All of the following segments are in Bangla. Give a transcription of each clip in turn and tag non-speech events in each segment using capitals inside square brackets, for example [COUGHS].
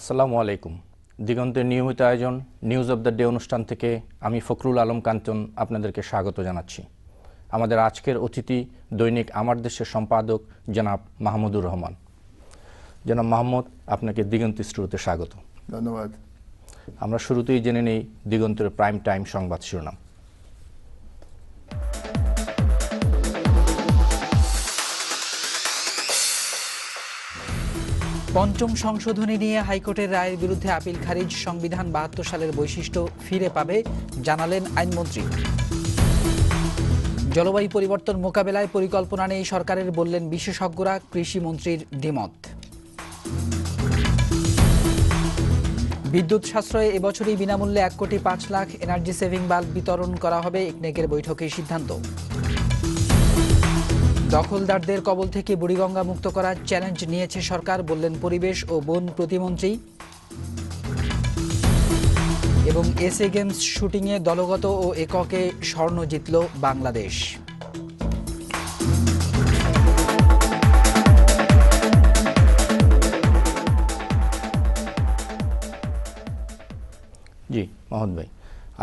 আসসালামু আলাইকুম। দিগন্তের নিয়মিত আয়োজন নিউজ অব দ্য ডে অনুষ্ঠান থেকে আমি ফখরুল আলম কাঞ্চন আপনাদেরকে স্বাগত জানাচ্ছি। আমাদের আজকের অতিথি দৈনিক আমার দেশের সম্পাদক জনাব মাহমুদুর রহমান। জনাব মাহমুদ আপনাকে দিগন্ত স্টুডিওতে স্বাগত। ধন্যবাদ। আমরা শুরুতেই জেনে নেই দিগন্তের প্রাইম টাইম সংবাদ শিরোনাম। পঞ্চম সংশোধনী নিয়ে হাইকোর্টের রায়ের বিরুদ্ধে আপিল খারিজ, সংবিধান বাহাত্তর সালের বৈশিষ্ট্য ফিরে পাবে, জানালেন আইনমন্ত্রী। জলবায়ু পরিবর্তন মোকাবেলায় পরিকল্পনা নেই সরকারের বললেন বিশেষজ্ঞরা কৃষিমন্ত্রীর দ্বিমত। বিদ্যুৎ সাশ্রয়ে এবছরই বিনামূল্যে এক কোটি পাঁচ লাখ এনার্জি সেভিং বাল্ব বিতরণ করা হবে একনেকের বৈঠকে সিদ্ধান্ত। দখলদারদের কবল থেকে বুড়িগঙ্গা মুক্ত করার চ্যালেঞ্জ নিয়েছে সরকার, বললেন পরিবেশ ও বন প্রতিমন্ত্রী। এবং এসএ গেমস শুটিংয়ে দলগত ও এককে স্বর্ণ জিতল বাংলাদেশ। জি মাহমুদ ভাই,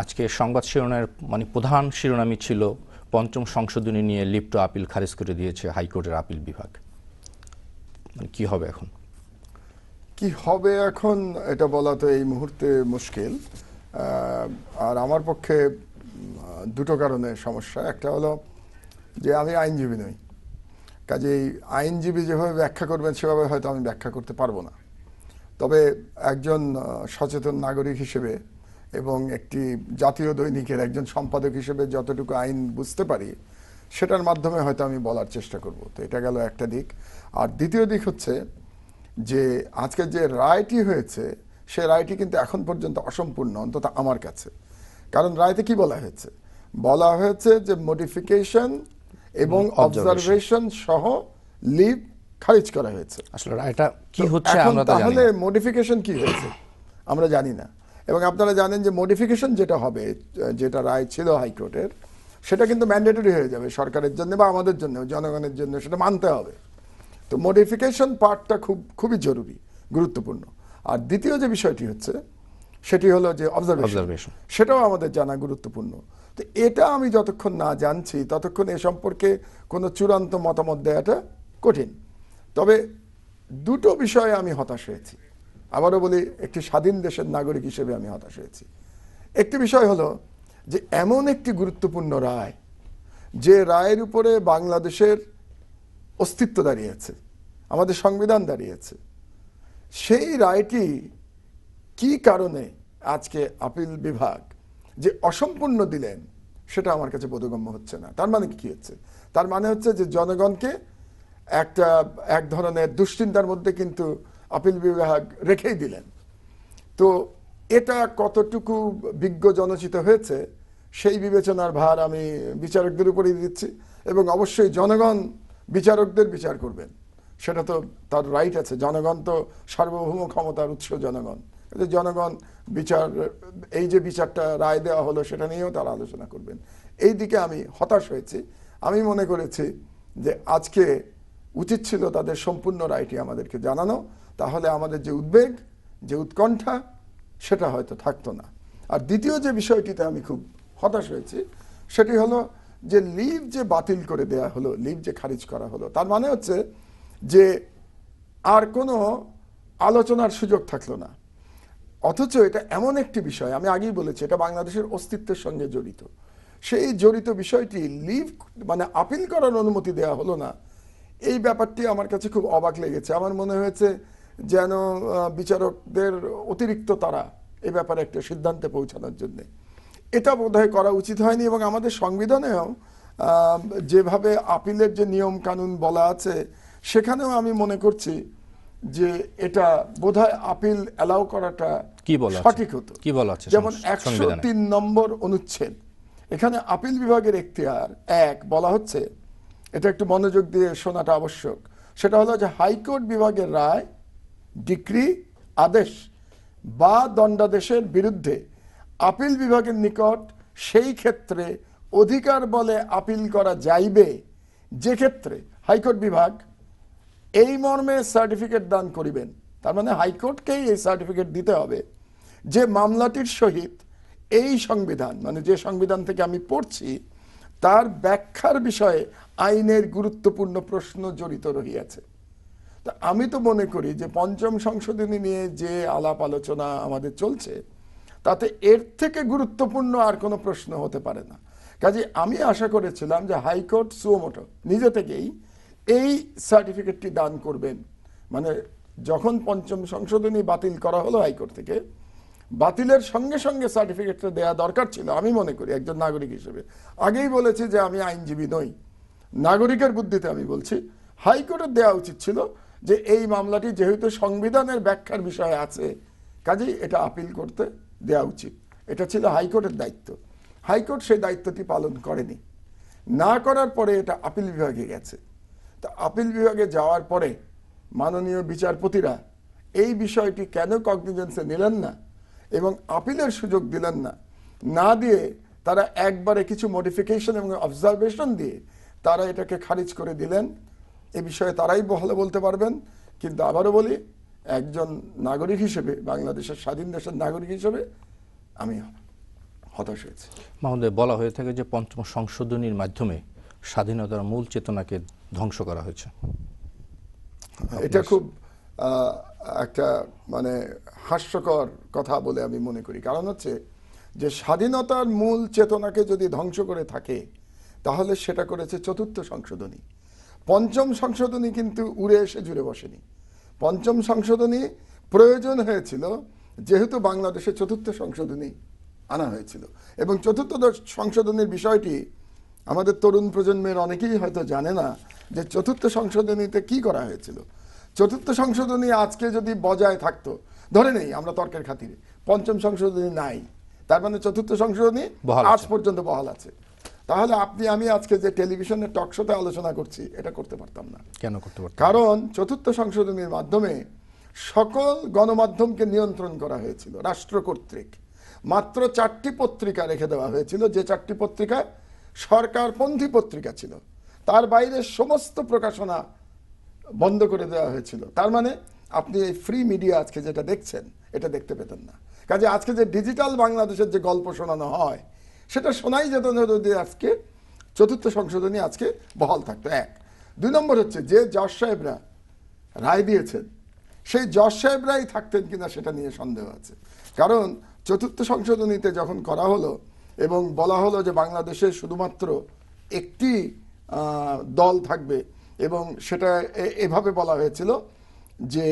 আজকে সংবাদ শিরোনামের মানে প্রধান শিরোনামই ছিল পঞ্চম সংশোধনী নিয়ে লিপ্ট আপিল খারিজ করে দিয়েছে হাইকোর্টের আপিল বিভাগ। মানে কি হবে এখন? কি হবে এখন এটা বলা তো এই মুহূর্তে মুশকিল। আর আমার পক্ষে দুটো কারণে সমস্যা। একটা হলো যে আমি আইনজীবী নই। কাজেই আইনজীবী যেভাবে ব্যাখ্যা করবেন, সেভাবে হয়তো আমি ব্যাখ্যা করতে পারব না। তবে একজন সচেতন নাগরিক হিসেবে এবং একটি জাতীয় দৈনিকের একজন সম্পাদক হিসেবে যতটুকু আইন বুঝতে পারি সেটার মাধ্যমে হয়তো আমি বলার চেষ্টা করব। তো এটা গেল একটা দিক। আর দ্বিতীয় দিক হচ্ছে যে আজকে যে রায়টি হয়েছে সে রায়টি কিন্তু এখন পর্যন্ত অসম্পূর্ণ অন্তত আমার কাছে। কারণ রায়তে কি বলা হয়েছে? বলা হয়েছে যে মডিফিকেশন এবং। অবজারভেশন সহ লিভ খারিজ করা হয়েছে। আসলে রায়টা কি হচ্ছে আমরা তাহলে মডিফিকেশন কি হয়েছে? আমরা জানি না। এবং আপনারা জানেন যে মডিফিকেশন যেটা হবে যেটা রায় ছিল হাইকোর্টের সেটা কিন্তু ম্যান্ডেটরি হয়ে যাবে সরকারের জন্য বা আমাদের জন্য জনগণের জন্য সেটা মানতে হবে। তো মডিফিকেশন পার্টটা খুব খুবই জরুরি গুরুত্বপূর্ণ। আর দ্বিতীয় যে বিষয়টি হচ্ছে সেটি হলো যে অবজারভেশন। সেটাও আমাদের জানা গুরুত্বপূর্ণ। তো এটা আমি যতক্ষণ না জানছি ততক্ষণ এ সম্পর্কে কোনো চূড়ান্ত মতামত দেওয়াটা কঠিন। তবে দুটো বিষয়ে আমি হতাশ হয়েছি। আবারও বলি, একটি স্বাধীন দেশের নাগরিক হিসেবে আমি হতাশ হয়েছি। একটি বিষয় হলো যে এমন একটি গুরুত্বপূর্ণ রায়, যে রায়ের উপরে বাংলাদেশের অস্তিত্ব দাঁড়িয়েছে, আমাদের সংবিধান দাঁড়িয়েছে, সেই রায়টি কি কারণে আজকে আপিল বিভাগ যে অসম্পূর্ণ দিলেন, সেটা আমার কাছে বোধগম্য হচ্ছে না। তার মানে কি হচ্ছে? তার মানে হচ্ছে যে জনগণকে একটা, এক ধরনের দুশ্চিন্তার মধ্যে কিন্তু আপিল বিভাগ রেখেই দিলেন। তো এটা কতটুকু বিজ্ঞ জনচিত হয়েছে, সেই বিবেচনার ভার আমি বিচারকদের উপরেই দিচ্ছি এবং অবশ্যই জনগণ বিচারকদের বিচার করবেন। সেটা তো তার রাইট আছে। জনগণ তো সার্বভৌম ক্ষমতার উৎস জনগণ। জনগণ বিচার, এই যে বিচারটা রায় দেওয়া হলো সেটা নিয়েও তারা আলোচনা করবেন। এই দিকে আমি হতাশ হয়েছি। আমি মনে করেছি যে আজকে উচিত ছিল তাদের সম্পূর্ণ রায়টি আমাদেরকে জানানো। তাহলে আমাদের যে উদ্বেগ, যে উৎকণ্ঠা, সেটা হয়তো থাকতো না। আর দ্বিতীয় যে বিষয়টিতে আমি খুব হতাশ হয়েছি, সেটি হলো যে লিভ যে বাতিল করে দেয়া হলো, লিভ যে খারিজ করা হলো, তার মানে হচ্ছে যে আর কোনো আলোচনার সুযোগ থাকল না। অথচ এটা এমন একটি বিষয়, আমি আগেই বলেছি, এটা বাংলাদেশের অস্তিত্বের সঙ্গে জড়িত। সেই জড়িত বিষয়টি লিভ মানে আপিল করার অনুমতি দেওয়া হলো না, এই ব্যাপারটি আমার কাছে খুব অবাক লেগেছে। আমার মনে হয়েছে যেন বিচারকদের অতিরিক্ত তারা এ ব্যাপারে একটা সিদ্ধান্তে পৌঁছানোর জন্যে। এটা বোধহয় করা উচিত হয়নি এবং আমাদের সংবিধানেও যেভাবে আপিলের যে নিয়ম কানুন বলা আছে সেখানেও আমি মনে করছি যে এটা বোধহয় আপিল অ্যালাউ করাটা কি বলা সঠিক হতো। কি বলা আছে যেমন একশো তিন নম্বর অনুচ্ছেদ। এখানে আপিল বিভাগের এখতিয়ার এক বলা হচ্ছে এটা একটু মনোযোগ দিয়ে শোনাটা আবশ্যক সেটা হলো যে হাইকোর্ট বিভাগের রায় ডিক্রি, আদেশ বা দণ্ডাদেশের বিরুদ্ধে আপিল বিভাগের নিকট সেই ক্ষেত্রে অধিকার বলে আপিল করা যাইবে। যে ক্ষেত্রে হাইকোর্ট বিভাগ এই মর্মে সার্টিফিকেট দান করিবেন। তার মানে হাইকোর্টকেই এই সার্টিফিকেট দিতে হবে যে মামলাটির সহিত এই সংবিধান মানে যে সংবিধান থেকে আমি পড়ছি, তার ব্যাখ্যার বিষয়ে আইনের গুরুত্বপূর্ণ প্রশ্ন জড়িত রহিয়াছে। তা আমি তো মনে করি যে পঞ্চম সংশোধনী নিয়ে যে আলাপ আলোচনা আমাদের চলছে, তাতে এর থেকে গুরুত্বপূর্ণ আর কোনো প্রশ্ন হতে পারে না। কাজে আমি আশা করেছিলাম যে হাইকোর্ট সুমোটো নিজে থেকেই এই সার্টিফিকেটটি দান করবেন। মানে যখন পঞ্চম সংশোধনী বাতিল করা হলো হাইকোর্ট থেকে, বাতিলের সঙ্গে সঙ্গে সার্টিফিকেটটা দেওয়া দরকার ছিল, আমি মনে করি একজন নাগরিক হিসেবে। আগেই বলেছি যে আমি আইনজীবী নই। নাগরিকের বুদ্ধিতে আমি বলছি, হাইকোর্টের দেওয়া উচিত ছিল যে এই মামলাটি যেহেতু সংবিধানের ব্যাখ্যার বিষয়ে আছে, কাজেই এটা আপিল করতে দেওয়া উচিত। এটা ছিল হাইকোর্টের দায়িত্ব। হাইকোর্ট সেই দায়িত্বটি পালন করেনি। না করার পরে এটা আপিল বিভাগে গেছে। তা আপিল বিভাগে যাওয়ার পরে মাননীয় বিচারপতিরা এই বিষয়টি কেন কগনিজেন্সে নিলেন না এবং আপিলের সুযোগ দিলেন না না দিয়ে তারা একবারে কিছু মডিফিকেশন এবং অবজারভেশন দিয়ে তারা এটাকে খারিজ করে দিলেন এ বিষয়ে তারাই ভালো বলতে পারবেন। কিন্তু আবারও বলি একজন নাগরিক হিসেবে বাংলাদেশের স্বাধীন দেশের নাগরিক হিসেবে আমি হতাশ হয়েছি। মহোদয় বলা হয়ে থাকে যে পঞ্চম সংশোধনীর মাধ্যমে স্বাধীনতার মূল চেতনাকে ধ্বংস করা হয়েছে। এটা খুব একটা মানে হাস্যকর কথা বলে আমি মনে করি। কারণ হচ্ছে যে স্বাধীনতার মূল চেতনাকে যদি ধ্বংস করে থাকে তাহলে সেটা করেছে চতুর্থ সংশোধনী। পঞ্চম সংশোধনী কিন্তু উড়ে এসে জুড়ে বসেনি। পঞ্চম সংশোধনী প্রয়োজন হয়েছিল যেহেতু বাংলাদেশে চতুর্থ সংশোধনী আনা হয়েছিল। এবং চতুর্থ সংশোধনীর বিষয়টি আমাদের তরুণ প্রজন্মের অনেকেই হয়তো জানে না যে চতুর্থ সংশোধনীতে কি করা হয়েছিল। চতুর্থ সংশোধনী আজকে যদি বজায় থাকতো ধরে নেই আমরা তর্কের খাতিরে পঞ্চম সংশোধনী নাই তার মানে চতুর্থ সংশোধনী বহাল আজ পর্যন্ত বহাল আছে। তাহলে আপনি আমি আজকে যে টেলিভিশনের টক শোতে আলোচনা করছি এটা করতে পারতাম না। কেন করতে পারতেন কারণ চতুর্থ সংশোধনীর মাধ্যমে সকল গণমাধ্যমকে নিয়ন্ত্রণ করা হয়েছিল রাষ্ট্র কর্তৃক। মাত্র চারটি পত্রিকা রেখে দেওয়া হয়েছিল যে চারটি পত্রিকা সরকারপন্থী পত্রিকা ছিল। তার বাইরে সমস্ত প্রকাশনা বন্ধ করে দেওয়া হয়েছিল। তার মানে আপনি এই ফ্রি মিডিয়া আজকে যেটা দেখছেন এটা দেখতে পেতেন না। কাজে আজকে যে ডিজিটাল বাংলাদেশের যে গল্প শোনানো হয় সেটা শোনাই যেত যদি আজকে চতুর্থ সংশোধনী আজকে বহাল থাকতো। এক। দুই নম্বর হচ্ছে যে জজ সাহেবরা রায় দিয়েছেন, সেই জজ সাহেবরাই থাকতেন কিনা সেটা নিয়ে সন্দেহ আছে। কারণ চতুর্থ সংশোধনীতে যখন করা হলো এবং বলা হলো যে বাংলাদেশে শুধুমাত্র একটি দল থাকবে এবং সেটা এভাবে বলা হয়েছিল যে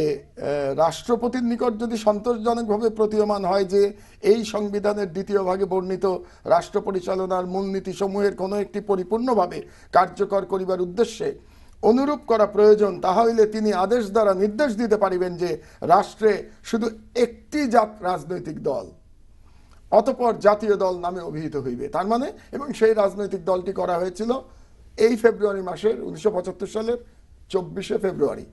রাষ্ট্রপতির নিকট যদি সন্তোষজনকভাবে প্রতীয়মান হয় যে এই সংবিধানের দ্বিতীয় ভাগে বর্ণিত রাষ্ট্র পরিচালনার মূলনীতি সমূহের কোনো একটি পরিপূর্ণভাবে কার্যকর করিবার উদ্দেশ্যে অনুরূপ করা প্রয়োজন তাহা হইলে তিনি আদেশ দ্বারা নির্দেশ দিতে পারিবেন যে রাষ্ট্রে শুধু একটি জাত রাজনৈতিক দল, অতপর জাতীয় দল নামে অভিহিত হইবে। তার মানে এবং সেই রাজনৈতিক দলটি করা হয়েছিল এই ফেব্রুয়ারি মাসের উনিশশো পঁচাত্তর সালের চব্বিশে ফেব্রুয়ারি।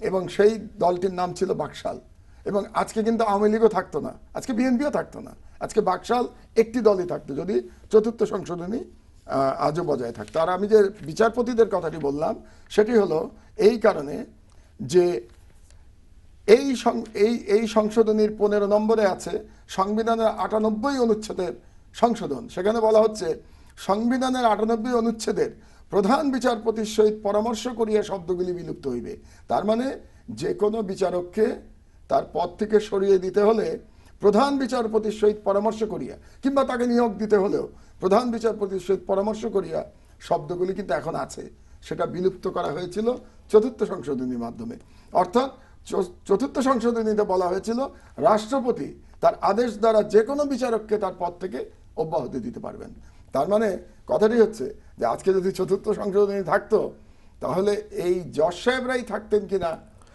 এবং সেই দলটির নাম ছিল বাকশাল। এবং আজকে কিন্তু আওয়ামী লীগও থাকতো না। আজকে বিএনপিও থাকতো না। আজকে বাকশাল একটি দলই থাকতো, যদি চতুর্থ সংশোধনী আজও বজায় থাকতো। আর আমি যে বিচারপতিদের কথাটি বললাম, সেটি হলো এই কারণে যে এই এই এই সংশোধনীর পনেরো নম্বরে আছে সংবিধানের আটানব্বই অনুচ্ছেদের সংশোধন। সেখানে বলা হচ্ছে, সংবিধানের আটানব্বই অনুচ্ছেদের প্রধান বিচারপতির সহিত পরামর্শ করিয়া শব্দগুলি বিলুপ্ত হইবে। তার মানে যে কোনো বিচারককে তার পদ থেকে সরিয়ে দিতে হলে প্রধান বিচারপতির সহিত পরামর্শ করিয়া, কিংবা তাকে নিয়োগ দিতে হলেও প্রধান বিচারপতির সহিত পরামর্শ করিয়া শব্দগুলি কিন্তু এখন আছে। সেটা বিলুপ্ত করা হয়েছিল চতুর্থ সংশোধনীর মাধ্যমে। অর্থাৎ চতুর্থ সংশোধনীতে বলা হয়েছিল, রাষ্ট্রপতি তার আদেশ দ্বারা যে কোনো বিচারককে তার পদ থেকে অব্যাহতি দিতে পারবেন। তার মানে কথাটি হচ্ছে যে আজকে যদি চতুর্থ সংশোধনী থাকতো তাহলে এই জজ সাহেবরাই থাকতেন কিনা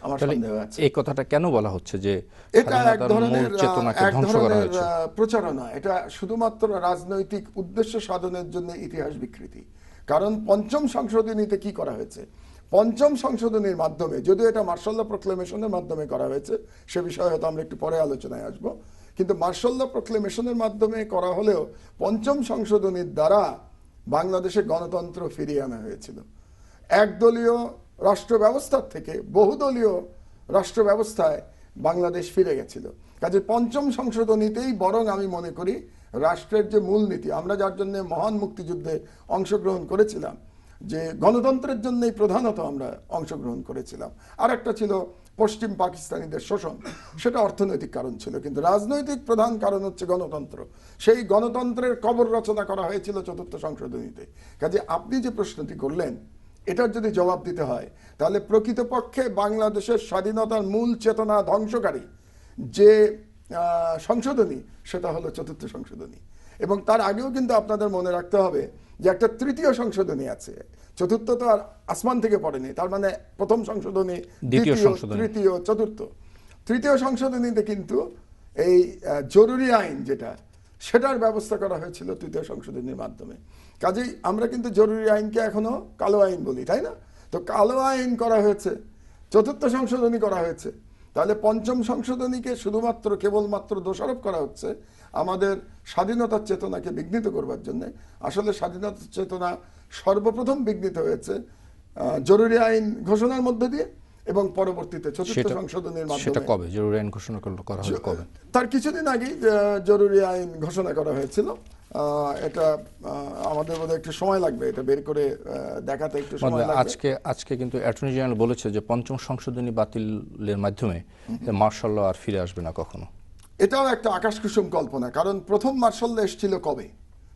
আমার সন্দেহ আছে। এই কথাটা কেন বলা হচ্ছে যে এটা এক ধরনের চেতনাকে এক ধ্বংস করা ধরনের হয়েছে? প্রচারণা। এটা শুধুমাত্র রাজনৈতিক উদ্দেশ্য সাধনের জন্য ইতিহাস বিকৃতি। কারণ পঞ্চম সংশোধনীতে কি করা হয়েছে? পঞ্চম সংশোধনীর মাধ্যমে যদিও এটা মার্শাল্লা প্রক্লেমেশনের মাধ্যমে করা হয়েছে সে বিষয়ে হয়তো আমরা একটু পরে আলোচনায় আসব। কিন্তু মার্শাল্লা প্রক্লেমেশনের মাধ্যমে করা হলেও পঞ্চম সংশোধনীর দ্বারা বাংলাদেশে গণতন্ত্র ফিরিয়ে আনা হয়েছিল। একদলীয় রাষ্ট্র ব্যবস্থার থেকে বহুদলীয় রাষ্ট্র ব্যবস্থায় বাংলাদেশ ফিরে গেছিল। কাজে পঞ্চম সংশোধনীতেই বরং আমি মনে করি রাষ্ট্রের যে মূলনীতি আমরা যার জন্য মহান মুক্তিযুদ্ধে অংশগ্রহণ করেছিলাম, যে গণতন্ত্রের জন্যই প্রধানত আমরা অংশগ্রহণ করেছিলাম। আর একটা ছিল পশ্চিম পাকিস্তানিদের শোষণ। সেটা অর্থনৈতিক কারণ ছিল, কিন্তু রাজনৈতিক প্রধান কারণ হচ্ছে গণতন্ত্র। সেই গণতন্ত্রের কবর রচনা করা হয়েছিল চতুর্থ সংশোধনীতে। কাজে আপনি যে প্রশ্নটি করলেন, এটার যদি জবাব দিতে হয়, তাহলে প্রকৃতপক্ষে বাংলাদেশের স্বাধীনতার মূল চেতনা ধ্বংসকারী যে সংশোধনী, সেটা হলো চতুর্থ সংশোধনী। এবং তার আগেও কিন্তু আপনাদের মনে রাখতে হবে যে একটা তৃতীয় সংশোধনী আছে। চতুর্থ তো আর আসমান থেকে পড়েনি তার মানে প্রথম সংশোধনী দ্বিতীয় তৃতীয় চতুর্থ। তৃতীয় সংশোধনীতে কিন্তু এই জরুরি আইন যেটা সেটার ব্যবস্থা করা হয়েছিল তৃতীয় সংশোধনীর মাধ্যমে। কাজেই আমরা কিন্তু জরুরি আইনকে এখনও কালো আইন বলি তাই না? তো কালো আইন করা হয়েছে চতুর্থ সংশোধনী করা হয়েছে তাহলে পঞ্চম সংশোধনীকে শুধুমাত্র কেবলমাত্র দোষারোপ করা হচ্ছে আমাদের স্বাধীনতার চেতনাকে বিঘ্নিত করবার জন্য। আসলে স্বাধীনতার চেতনা সর্বপ্রথম বিঘ্নিত হয়েছে জরুরি আইন ঘোষণার মধ্যে দিয়ে এবং পরবর্তীতে চতুর্থ সেটা সংশোধনীর সেটা মাধ্যমে কবে? জরুরি আইন ঘোষণা করা হলো কবে? তার কিছুদিন আগেই জরুরি আইন ঘোষণা করা হয়েছিল। এটা আমাদের বোধহয় একটু সময় লাগবে এটা বের করে দেখাতে একটু সময় লাগবে। আজকে আজকে কিন্তু অ্যাটর্নি জেনারেল বলেছে যে পঞ্চম সংশোধনী বাতিলের মাধ্যমে মার্শাল আর ফিরে আসবে না কখনো। এটাও একটা আকাশ কুসুম কল্পনা কারণ প্রথম মার্শাল এসেছিল কবে?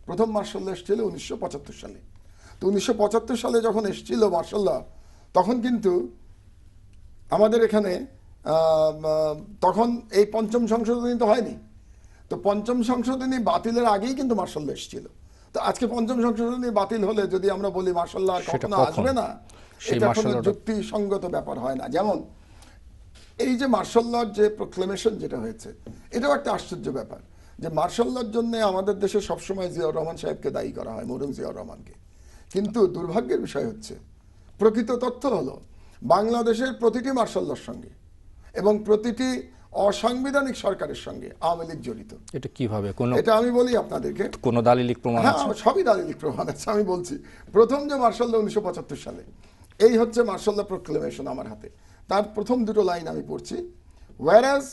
প্রথম মার্শাল এসেছিল উনিশশো পঁচাত্তর সালে। তো উনিশশো পঁচাত্তর সালে যখন এসেছিল মার্শাল তখন কিন্তু আমাদের এখানে তখন এই পঞ্চম সংশোধনী তো হয়নি। তো পঞ্চম সংশোধনী বাতিলের আগেই কিন্তু মার্শাল এসেছিল তো আজকে পঞ্চম সংশোধনী বাতিল হলে যদি আমরা বলি মার্শাল ল আর সেটা কখনো আসবে না এটা কোনো যুক্তিসঙ্গত ব্যাপার হয় না। যেমন এই যে মার্শাল লর যে প্রোক্লেমেশন যেটা হয়েছে এটাও একটা আশ্চর্য ব্যাপার যে মার্শাল লর জন্য আমাদের দেশে সবসময় জিয়াউর রহমান সাহেবকে দায়ী করা হয় মরুম জিয়াউর রহমানকে। কিন্তু দুর্ভাগ্যের বিষয় হচ্ছে প্রকৃত তথ্য হলো বাংলাদেশের প্রতিটি মার্শাল লর সঙ্গে এবং প্রতিটি অসাংবিধানিক সরকারের সঙ্গে আওয়ামী লীগ জড়িত। এটা কীভাবে? কোনো এটা আমি বলি আপনাদেরকে। কোনো দালিলিক প্রমাণ হ্যাঁ আছে? সবই দালিলিক প্রমাণ আছে আমি বলছি। প্রথম যে মার্শাল উনিশশো পঁচাত্তর সালে এই হচ্ছে মার্শাল প্রোক্লেমেশন আমার হাতে। তার প্রথম দুটো লাইন আমি পড়ছি। Whereas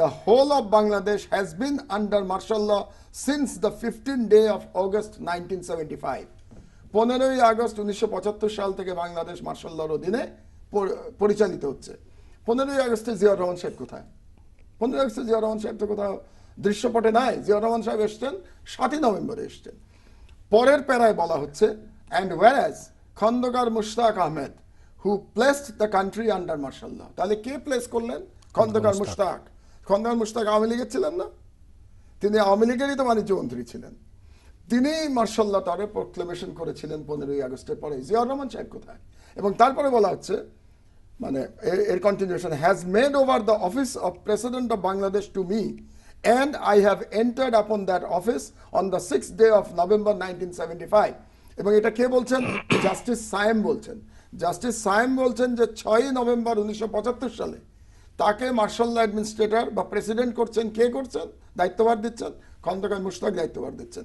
the whole of Bangladesh has been under martial law since the fifteen day of August nineteen seventy five পনেরোই আগস্ট উনিশশো পঁচাত্তর সাল থেকে বাংলাদেশ মার্শাল লর অধীনে পরিচালিত হচ্ছে। পনেরোই আগস্টে জিয়াউর রহমান সাহেব কোথায়? পনেরোই আগস্টে জিয়া রহমান সাহেব তো কোথাও দৃশ্যপটে নাই। জিয়া রহমান সাহেব এসছেন সাতই নভেম্বরে এসছেন। পরের প্যারায় বলা হচ্ছে and whereas Khondaker Mushtaq Ahmed who placed the country under martial law তাহলে কে প্লেস করলেন? খন্দকার মুশতাক। খন্দকার মুশতাক আওয়ামী লীগের ছিলেন না? তিনি আওয়ামী লীগেরই তো বাণিজ্য মন্ত্রী ছিলেন। তিনি মার্শাল্লাহ তারে প্রোক্লেমেশন করেছিলেন পনেরোই আগস্টের পরে। জিয়াউর রহমান সাহেব কোথায়? এবং তারপরে বলা হচ্ছে মানে এর- continuation has made over the office of president of Bangladesh to me and I upon that office on the six day of November nineteen seventy five এবং এটা কে বলছেন? [COUGHS] জাস্টিস সায়েম বলছেন। জাস্টিস সায়েম বলছেন যে ছয়ই নভেম্বর উনিশশো পঁচাত্তর সালে তাকে মার্শাল অ্যাডমিনিস্ট্রেটর বা প্রেসিডেন্ট করছেন। কে করছেন? দায়িত্বভার দিচ্ছেন? খন্দকার মুশতাক দায়িত্বভার দিচ্ছেন।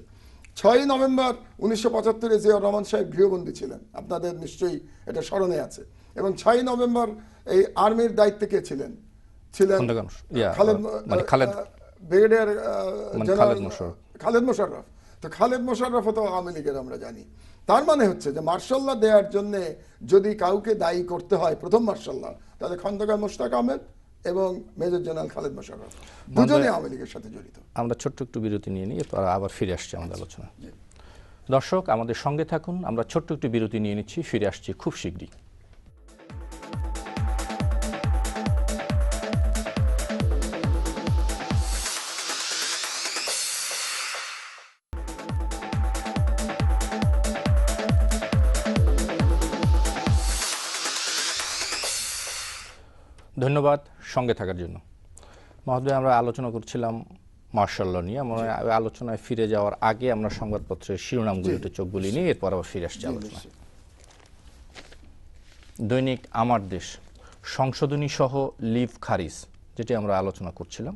ছয়ই নভেম্বর উনিশশো পঁচাত্তরে জিয়াউর রহমান সাহেব গৃহবন্দী ছিলেন। আপনাদের নিশ্চয়ই এটা স্মরণে আছে। এবং ছয়ই নভেম্বর এই আর্মির দায়িত্বে কে ছিলেন? ছিলেন খালেদ ব্রিগেডিয়ার জেনারেল। খালেদ মোশাররফ। তো খালেদ মোশাররফ তো আওয়ামী লীগের আমরা জানি। তার মানে হচ্ছে যে মার্শাল্লাহ দেওয়ার জন্য যদি কাউকে দায়ী করতে হয় প্রথম মার্শাল্লাহ তাহলে খন্দকার মোশতাক আহমেদ এবং মেজর জেনারেল খালেদ মোশাররফ। দুজনে আওয়ামী লীগের সাথে জড়িত। আমরা ছোট্ট একটু বিরতি নিয়ে নিই এরপর আবার ফিরে আসছি আমাদের আলোচনা দর্শক আমাদের সঙ্গে থাকুন আমরা ছোট্ট একটু বিরতি নিয়ে নিচ্ছি ফিরে আসছি খুব শীঘ্রই। ধন্যবাদ সঙ্গে থাকার জন্য। মহোদয় আমরা আলোচনা করছিলাম মার্শাল ল নিয়ে। আমরা আলোচনায় ফিরে যাওয়ার আগে আমরা সংবাদপত্রের শিরোনামগুলোতে চোখ বুলিয়ে নিয়ে এরপর আবার ফিরে আসছি আলোচনা দৈনিক আমার দেশ সংশোধনী সহ লিভ খারিজ যেটি আমরা আলোচনা করছিলাম।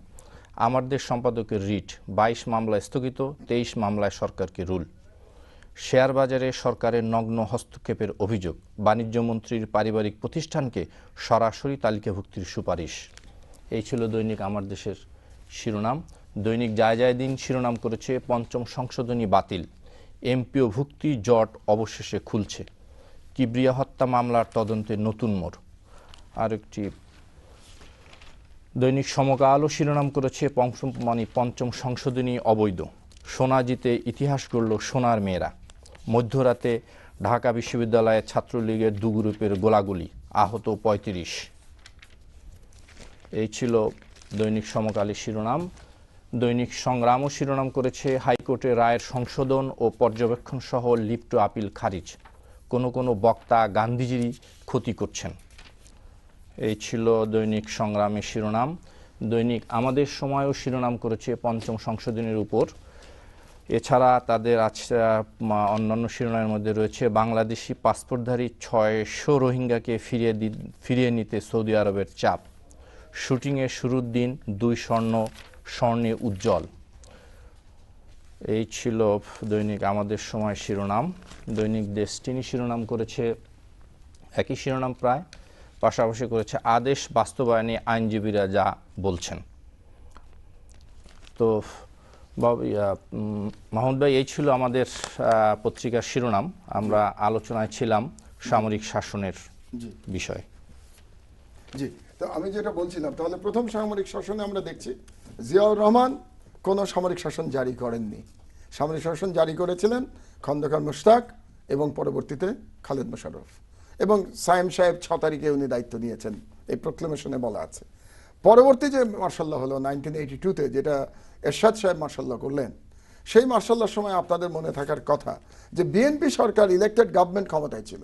আমার দেশ সম্পাদকের রিট বাইশ মামলা স্থগিত তেইশ মামলায় সরকারকে রুল। শেয়ার বাজারে সরকারের নগ্ন হস্তক্ষেপের অভিযোগ। বাণিজ্য মন্ত্রীর পারিবারিক প্রতিষ্ঠানকে সরাসরি তালিকাভুক্তির সুপারিশ। এই ছিল দৈনিক আমার দেশের শিরোনাম। দৈনিক যায় যায় দিন শিরোনাম করেছে পঞ্চম সংশোধনী বাতিল। এমপিও ভুক্তি জট অবশেষে খুলছে। কিবরিয়া হত্যা মামলার তদন্তে নতুন মোড়। আরেকটি দৈনিক সমকালও শিরোনাম করেছে পঞ্চম মানে পঞ্চম সংশোধনী অবৈধ। সোনা জিতে ইতিহাস গড়ল সোনার মেয়েরা। মধ্যরাতে ঢাকা বিশ্ববিদ্যালয়ে ছাত্রলীগের দু গ্রুপের গোলাগুলি, আহত পঁয়ত্রিশ। এই ছিল দৈনিক সমকালী শিরোনাম। দৈনিক সংগ্রামও শিরোনাম করেছে হাইকোর্টের রায়ের সংশোধন ও পর্যবেক্ষণ সহ লিপ্ট আপিল খারিজ। কোনো কোনো বক্তা গান্ধীজিরই ক্ষতি করছেন। এই ছিল দৈনিক সংগ্রামের শিরোনাম। দৈনিক আমাদের সময়ও শিরোনাম করেছে পঞ্চম সংশোধনের উপর। এছাড়া তাদের আহ, অন্যান্য শিরোনামের মধ্যে রয়েছে বাংলাদেশি পাসপোর্টধারী ছয়শো রোহিঙ্গাকে ফিরিয়ে দি ফিরিয়ে নিতে সৌদি আরবের চাপ। শুটিংয়ের শুরুর দিন দুই স্বর্ণ স্বর্ণে উজ্জ্বল। এই ছিল দৈনিক আমাদের সময় শিরোনাম। দৈনিক ডেস্টিনি শিরোনাম করেছে একই শিরোনাম প্রায়। পাশাপাশি করেছে আদেশ বাস্তবায়নে আইনজীবীরা যা বলছেন। তো মাহমুদ ভাই এই ছিল আমাদের পত্রিকার শিরোনাম। আমরা আলোচনায় ছিলাম সামরিক শাসনের বিষয়ে। জি তো আমি যেটা বলছিলাম তাহলে প্রথম সামরিক শাসনে আমরা দেখছি জিয়াউর রহমান কোনো সামরিক শাসন জারি করেননি। সামরিক শাসন জারি করেছিলেন খন্দকার মুশতাক এবং পরবর্তীতে খালেদ মোশাররফ। এবং সায়েম সাহেব ছ তারিখে উনি দায়িত্ব নিয়েছেন এই প্রোক্লেমেশনে বলা আছে। পরবর্তী যে মার্শাল্লাহ হলো নাইনটিন এইটি টুতে যেটা এরশাদ সাহেব মার্শাল্লাহ করলেন সেই মার্শাল্লার সময় আপনাদের মনে থাকার কথা যে বিএনপি সরকার ইলেক্টেড গভর্নমেন্ট ক্ষমতায় ছিল।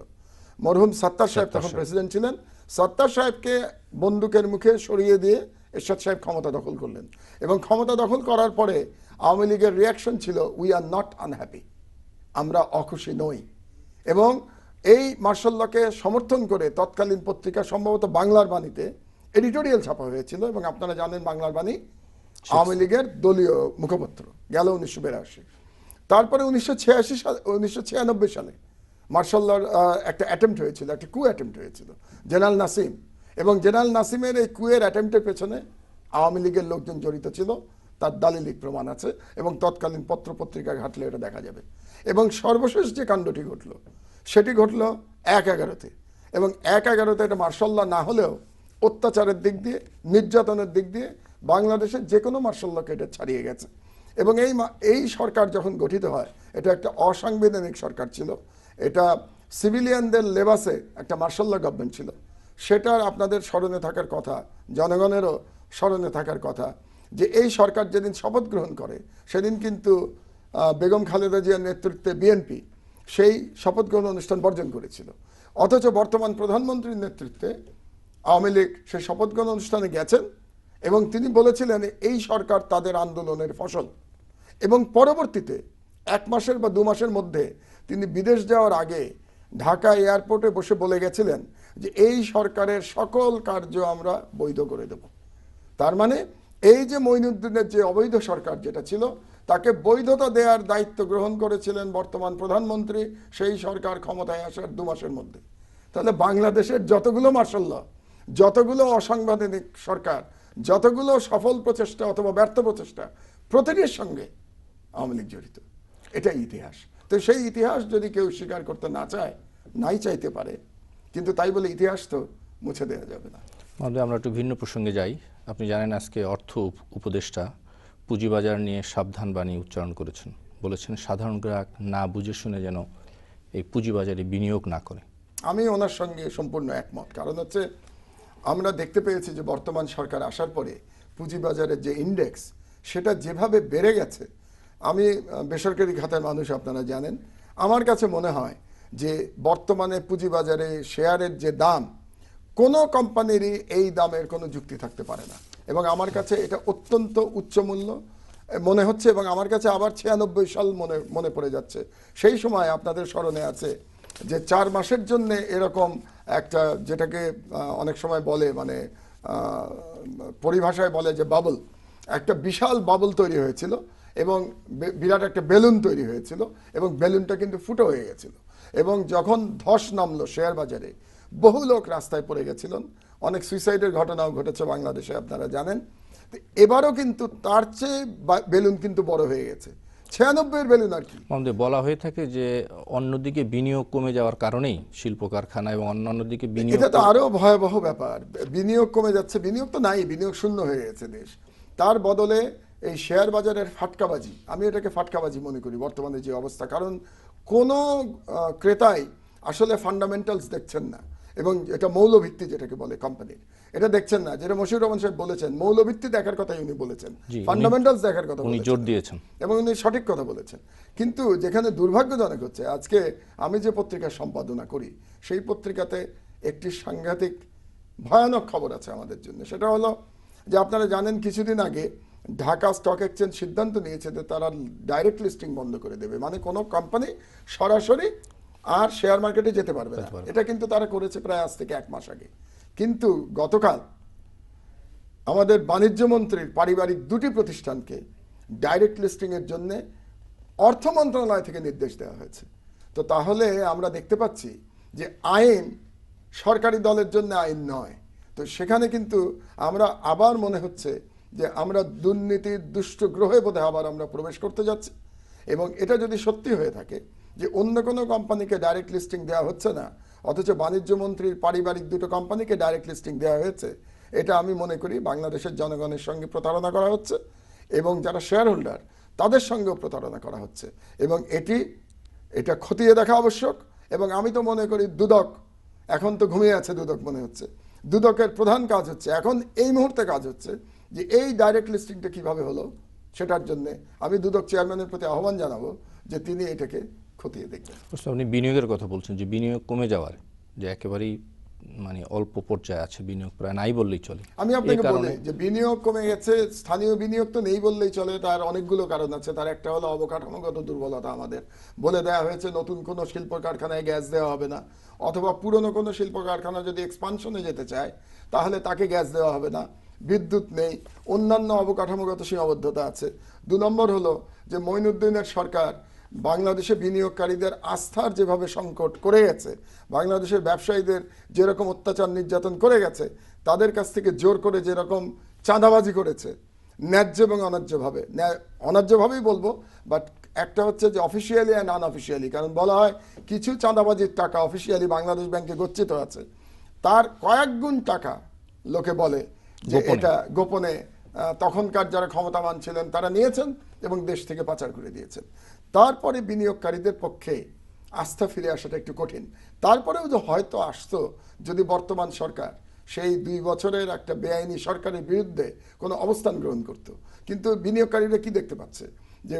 মরহুম সত্তার সাহেব তখন প্রেসিডেন্ট ছিলেন। সত্তার সাহেবকে বন্দুকের মুখে সরিয়ে দিয়ে এরশাদ সাহেব ক্ষমতা দখল করলেন। এবং ক্ষমতা দখল করার পরে আওয়ামী লীগের রিয়াকশন ছিল উই আর নট আনহ্যাপি আমরা অখুশি নই। এবং এই মার্শাল্লাহকে সমর্থন করে তৎকালীন পত্রিকা সম্ভবত বাংলার বাণীতে এডিটোরিয়াল ছাপা হয়েছিল এবং আপনারা জানেন বাংলার বাণী আওয়ামী লীগের দলীয় মুখপত্র গেল উনিশশো বিরাশি। তারপরে উনিশশো ছিয়াশি সালে উনিশশো ছিয়ানব্বই সালে মার্শাল্লার একটা অ্যাটেম্প্ট হয়েছিল একটা কু অ্যাটেম্প্ট হয়েছিল জেনারেল নাসিম। এবং জেনারেল নাসিমের এই কুয়ের অ্যাটেম্প্টের পেছনে আওয়ামী লীগের লোকজন জড়িত ছিল তার দালিলিক প্রমাণ আছে এবং তৎকালীন পত্র পত্রিকা ঘাটলে এটা দেখা যাবে। এবং সর্বশেষ যে কাণ্ডটি ঘটল সেটি ঘটল এক এগারোতে। এবং এক এগারোতে এটা মার্শাল্লাহ না হলেও অত্যাচারের দিক দিয়ে, নির্যাতনের দিক দিয়ে বাংলাদেশের যে কোনো মার্শাল্লাহকে এটা ছাড়িয়ে গেছে। এবং এই এই সরকার যখন গঠিত হয়, এটা একটা অসাংবিধানিক সরকার ছিল। এটা সিভিলিয়ানদের লেবাসে একটা মার্শাল্লাহ গভর্নমেন্ট ছিল। সেটার আপনাদের স্মরণে থাকার কথা, জনগণেরও স্মরণে থাকার কথা যে এই সরকার যেদিন শপথ গ্রহণ করে, সেদিন কিন্তু বেগম খালেদা জিয়ার নেতৃত্বে বিএনপি সেই শপথ গ্রহণ অনুষ্ঠান বর্জন করেছিল। অথচ বর্তমান প্রধানমন্ত্রীর নেতৃত্বে আওয়ামী লীগ সে শপথ গ্রহণ অনুষ্ঠানে গেছেন এবং তিনি বলেছিলেন, এই সরকার তাদের আন্দোলনের ফসল। এবং পরবর্তীতে এক মাসের বা দু মাসের মধ্যে তিনি বিদেশ যাওয়ার আগে ঢাকা এয়ারপোর্টে বসে বলে গেছিলেন যে, এই সরকারের সকল কার্য আমরা বৈধ করে দেব। তার মানে এই যে মঈনুদ্দিনের যে অবৈধ সরকার যেটা ছিল, তাকে বৈধতা দেওয়ার দায়িত্ব গ্রহণ করেছিলেন বর্তমান প্রধানমন্ত্রী, সেই সরকার ক্ষমতায় আসার দু মাসের মধ্যে। তাহলে বাংলাদেশের যতগুলো মার্শাল্লাহ যতগুলো অসাংবিধানিক সরকার যতগুলো সফল প্রচেষ্টা অথবা ব্যর্থ প্রচেষ্টা প্রতিটির সঙ্গে আওয়ামী লীগ জড়িত। এটাই ইতিহাস। তো সেই ইতিহাস যদি কেউ স্বীকার করতে না চায় নাই চাইতে পারে। কিন্তু তাই বলে ইতিহাস তো মুছে দেওয়া যাবে না। আমাদের আমরা একটু ভিন্ন প্রসঙ্গে যাই। আপনি জানেন আজকে অর্থ উপদেষ্টা পুঁজিবাজার নিয়ে সাবধান বাণী উচ্চারণ করেছেন। বলেছেন সাধারণ গ্রাহক না বুঝে শুনে যেন এই পুঁজিবাজারে বিনিয়োগ না করে। আমি ওনার সঙ্গে সম্পূর্ণ একমত। কারণ হচ্ছে আমরা দেখতে পেয়েছি যে বর্তমান সরকার আসার পরে পুঁজিবাজারের যে ইন্ডেক্স সেটা যেভাবে বেড়ে গেছে, আমি বেসরকারি খাতের মানুষ আপনারা জানেন, আমার কাছে মনে হয় যে বর্তমানে পুঁজিবাজারে শেয়ারের যে দাম, কোনো কোম্পানিরই এই দামের কোনো যুক্তি থাকতে পারে না। এবং আমার কাছে এটা অত্যন্ত উচ্চ মূল্য মনে হচ্ছে এবং আমার কাছে আবার ছিয়ানব্বই সাল মনে মনে পড়ে যাচ্ছে। সেই সময় আপনাদের স্মরণে আছে যে চার মাসের জন্য এরকম একটা যেটাকে অনেক সময় বলে মানে পরিভাষায় বলে যে বাবল একটা বিশাল বাবল তৈরি হয়েছিল এবং বিরাট একটা বেলুন তৈরি হয়েছিল এবং বেলুনটা কিন্তু ফুটো হয়ে গেছিল এবং যখন ধস নামলো শেয়ার বাজারে, বহু লোক রাস্তায় পড়ে গেছিলেন। অনেক সুইসাইডের ঘটনাও ঘটেছে বাংলাদেশে, আপনারা জানেন। এবারও কিন্তু তার চেয়ে বেলুন কিন্তু বড় হয়ে গেছে। ছিয়ানব্বইয়ের বেলুন আর কি? আমাদের বলা হয়ে থাকে যে অন্যদিকে বিনিয়োগ কমে যাওয়ার কারণেই শিল্প কারখানা এবং অন্যান্য দিকে বিনিয়োগ এটা তো আরও ভয়াবহ ব্যাপার। বিনিয়োগ কমে যাচ্ছে বিনিয়োগ তো নাই বিনিয়োগ শূন্য হয়ে গেছে দেশ। তার বদলে এই শেয়ার বাজারের ফাটকাবাজি আমি এটাকে ফাটকাবাজি মনে করি বর্তমানে যে অবস্থা। কারণ কোনো ক্রেতাই আসলে ফান্ডামেন্টালস দেখছেন না। এবং এটা মৌলভিত্তি যেটাকে বলে কোম্পানির এটা দেখছেন না যেটা মশিউর রহমান সাহেব বলেছেন মৌলভিত্তি দেখার কথাই উনি বলেছেন ফান্ডামেন্টালস দেখার কথা উনি জোর দিয়েছেন। এবং উনি সঠিক কথা বলেছেন। কিন্তু যেখানে দুর্ভাগ্যজনক হচ্ছে আজকে আমি যে পত্রিকা সম্পাদনা করি সেই পত্রিকাতে একটি সাংঘাতিক ভয়ানক খবর আছে আমাদের জন্য। সেটা হলো যে আপনারা জানেন কিছুদিন আগে ঢাকা স্টক এক্সচেঞ্জ সিদ্ধান্ত নিয়েছে যে তারা ডাইরেক্ট লিস্টিং বন্ধ করে দেবে। মানে কোনো কোম্পানি সরাসরি আর শেয়ার মার্কেটে যেতে পারবে না। এটা কিন্তু তারা করেছে প্রায় আজ থেকে এক মাস আগে। কিন্তু গতকাল আমাদের বাণিজ্য মন্ত্রীর পারিবারিক দুটি প্রতিষ্ঠানকে ডাইরেক্ট লিস্টিংয়ের জন্য অর্থ মন্ত্রণালয় থেকে নির্দেশ দেওয়া হয়েছে। তো তাহলে আমরা দেখতে পাচ্ছি যে আইন সরকারি দলের জন্য আইন নয়। তো সেখানে কিন্তু আমরা আবার মনে হচ্ছে যে আমরা দুর্নীতির দুষ্ট গ্রহে বোধহয় আবার আমরা প্রবেশ করতে যাচ্ছি। এবং এটা যদি সত্যি হয়ে থাকে যে অন্য কোনো কোম্পানিকে ডাইরেক্ট লিস্টিং দেওয়া হচ্ছে না অথচ বাণিজ্য মন্ত্রীর পারিবারিক দুটো কোম্পানিকে ডাইরেক্ট লিস্টিং দেওয়া হয়েছে। এটা আমি মনে করি বাংলাদেশের জনগণের সঙ্গে প্রতারণা করা হচ্ছে এবং যারা শেয়ার হোল্ডার তাদের সঙ্গেও প্রতারণা করা হচ্ছে। এবং এটি, এটা খতিয়ে দেখা আবশ্যক এবং আমি তো মনে করি দুদক, এখন তো ঘুমিয়ে আছে দুদক মনে হচ্ছে। দুদকের প্রধান কাজ হচ্ছে, এখন এই মুহূর্তে কাজ হচ্ছে যে এই ডাইরেক্ট লিস্টিংটা কীভাবে হলো, সেটার জন্যে আমি দুদক চেয়ারম্যানের প্রতি আহ্বান জানাব যে তিনি এটাকে খতিয়ে দেখবেন আপনি বিনিয়োগের কথা বলছেন যে বিনিয়োগ কমে যাওয়ার যে একেবারেই মানে অল্প পর্যায়ে আছে বিনিয়োগ প্রায় নাই বললেই চলে। আমি আপনাকে বলি যে বিনিয়োগ কমে গেছে স্থানীয় বিনিয়োগ তো নেই বললেই চলে তার অনেকগুলো কারণ আছে। তার একটা হলো অবকাঠামোগত দুর্বলতা আমাদের। বলে দেওয়া হয়েছে নতুন কোনো শিল্প কারখানায় গ্যাস দেওয়া হবে না। অথবা পুরনো কোনো শিল্প কারখানা যদি এক্সপানশনে যেতে চায় তাহলে তাকে গ্যাস দেওয়া হবে না। বিদ্যুৎ নেই অন্যান্য অবকাঠামোগত সীমাবদ্ধতা আছে। দু নম্বর হলো যে মঈনুদ্দিনের সরকার বাংলাদেশে বিনিয়োগকারীদের আস্থার যেভাবে সংকট করে গেছে বাংলাদেশের ব্যবসায়ীদের যেরকম অত্যাচার নির্যাতন করে গেছে তাদের কাছ থেকে জোর করে যেরকম চাঁদাবাজি করেছে ন্যায্য এবং অন্যায্যভাবে। ন্যায়- অন্যায্যভাবেই বলব বাট একটা হচ্ছে যে অফিসিয়ালি অ্যান্ড আনঅফিসিয়ালি কারণ বলা হয় কিছু চাঁদাবাজির টাকা অফিসিয়ালি বাংলাদেশ ব্যাংকে গচ্ছিত আছে। তার কয়েক গুণ টাকা লোকে বলে যে এটা গোপনে তখনকার যারা ক্ষমতাবান ছিলেন তারা নিয়েছেন এবং দেশ থেকে পাচার করে দিয়েছেন। তারপরে বিনিয়োগকারীদের পক্ষে আস্থা ফিরে আসাটা একটু কঠিন। তারপরেও যে হয়তো আসতো যদি বর্তমান সরকার সেই দুই বছরের একটা বেআইনি সরকারের বিরুদ্ধে কোনো অবস্থান গ্রহণ করত। কিন্তু বিনিয়োগকারীরা কি দেখতে পাচ্ছে? যে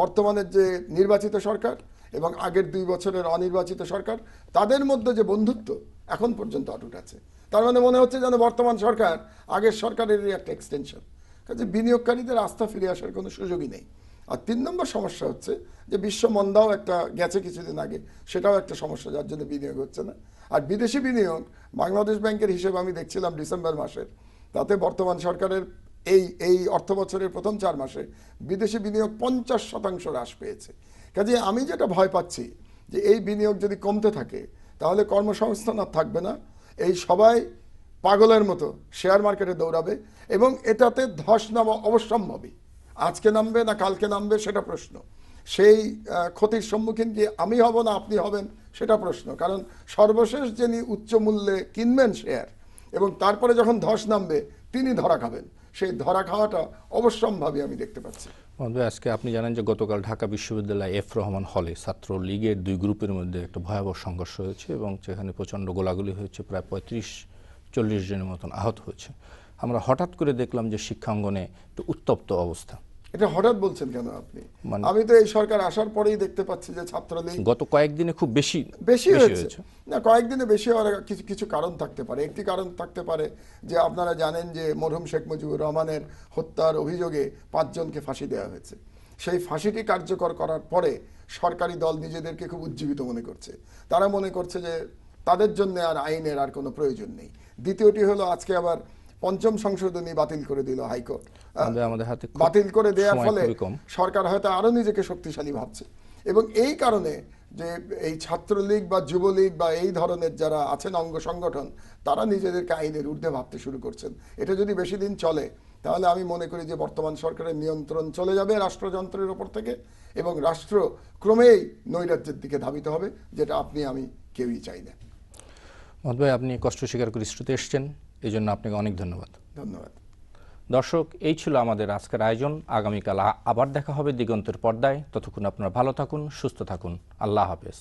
বর্তমানের যে নির্বাচিত সরকার এবং আগের দুই বছরের অনির্বাচিত সরকার, তাদের মধ্যে যে বন্ধুত্ব এখন পর্যন্ত অটুট আছে। তার মানে মনে হচ্ছে যেন বর্তমান সরকার আগের সরকারেরই একটা এক্সটেনশন কাজে বিনিয়োগকারীদের আস্থা ফিরে আসার কোনো সুযোগই নেই। আর তিন নম্বর সমস্যা হচ্ছে যে বিশ্ব মন্দাও একটা গেছে কিছুদিন আগে, সেটাও একটা সমস্যা, যার জন্য বিনিয়োগ হচ্ছে না। আর বিদেশি বিনিয়োগ, বাংলাদেশ ব্যাংকের হিসেবে আমি দেখছিলাম ডিসেম্বর মাসের, তাতে বর্তমান সরকারের এই এই অর্থ বছরের প্রথম চার মাসে বিদেশি বিনিয়োগ পঞ্চাশ শতাংশ হ্রাস পেয়েছে। কাজে আমি যেটা ভয় পাচ্ছি যে এই বিনিয়োগ যদি কমতে থাকে, তাহলে কর্মসংস্থান আর থাকবে না। এই সবাই পাগলের মতো শেয়ার মার্কেটে দৌড়াবে এবং এটাতে ধস নামা অবশ্যম্ভাবী। আজকে নামবে না কালকে নামবে সেটা প্রশ্ন। সেই ক্ষতির সম্মুখীন কি আমি হব না আপনি হবেন সেটা প্রশ্ন। কারণ সর্বশেষ যিনি উচ্চ মূল্যে কিনবেন শেয়ার এবং তারপরে যখন ধস নামবে, তিনি ধরা খাবেন। সেই ধরা খাওয়াটা অবশ্যম্ভাবী আমি দেখতে পাচ্ছি। বন্ধু, আজকে আপনি জানেন যে গতকাল ঢাকা বিশ্ববিদ্যালয় এফ রহমান হলে ছাত্র লীগের দুই গ্রুপের মধ্যে একটা ভয়াবহ সংঘর্ষ হয়েছে এবং সেখানে প্রচণ্ড গোলাগুলি হয়েছে, প্রায় পঁয়ত্রিশ চল্লিশ জনের মতন আহত হয়েছে। আমরা হঠাৎ করে দেখলাম যে শিক্ষাঙ্গনে একটু উত্তপ্ত অবস্থা। এটা হঠাৎ বলছেন কেন আপনি? মানে- আমি তো এই সরকার আসার পরেই দেখতে পাচ্ছি যে ছাত্রলীগ গত কয়েকদিনে খুব বেশি বেশি হয়েছে। না কয়েকদিনে বেশি হওয়ার কিছু কিছু কারণ থাকতে পারে। একটি কারণ থাকতে পারে যে আপনারা জানেন যে মরহুম শেখ মুজিবুর রহমানের হত্যার অভিযোগে পাঁচজনকে ফাঁসি দেওয়া হয়েছে। সেই ফাঁসিটি কার্যকর করার পরে সরকারি দল নিজেদেরকে খুব উজ্জীবিত মনে করছে। তারা মনে করছে যে তাদের জন্য আর আইনের আর কোনো প্রয়োজন নেই। দ্বিতীয়টি হলো আজকে আবার পঞ্চম সংশোধনী বাতিল করে দিল হাইকোর্ট। আমাদের হাতে বাতিল করে দেওয়ার ফলে সরকার হয়তো আরও নিজেকে শক্তিশালী ভাবছে। এবং এই কারণে যে এই ছাত্রলীগ বা যুবলীগ বা এই ধরনের যারা আছেন অঙ্গ সংগঠন তারা নিজেদেরকে আইনের ঊর্ধ্বে ভাবতে শুরু করছেন। এটা যদি বেশি দিন চলে তাহলে আমি মনে করি যে বর্তমান সরকারের নিয়ন্ত্রণ চলে যাবে রাষ্ট্রযন্ত্রের ওপর থেকে এবং রাষ্ট্র ক্রমেই নৈরাজ্যের দিকে ধাবিত হবে যেটা আপনি আমি কেউই চাই না। মহম্মদ ভাই আপনি কষ্ট স্বীকার করে শ্রুতে এসছেন। এই জন্য আপনাকে অনেক ধন্যবাদ। ধন্যবাদ। দর্শক এই ছিল আমাদের আজকের আয়োজন। আগামীকাল আবার দেখা হবে দিগন্তের পর্দায়। ততক্ষণ আপনারা ভালো থাকুন সুস্থ থাকুন। আল্লাহ হাফেজ।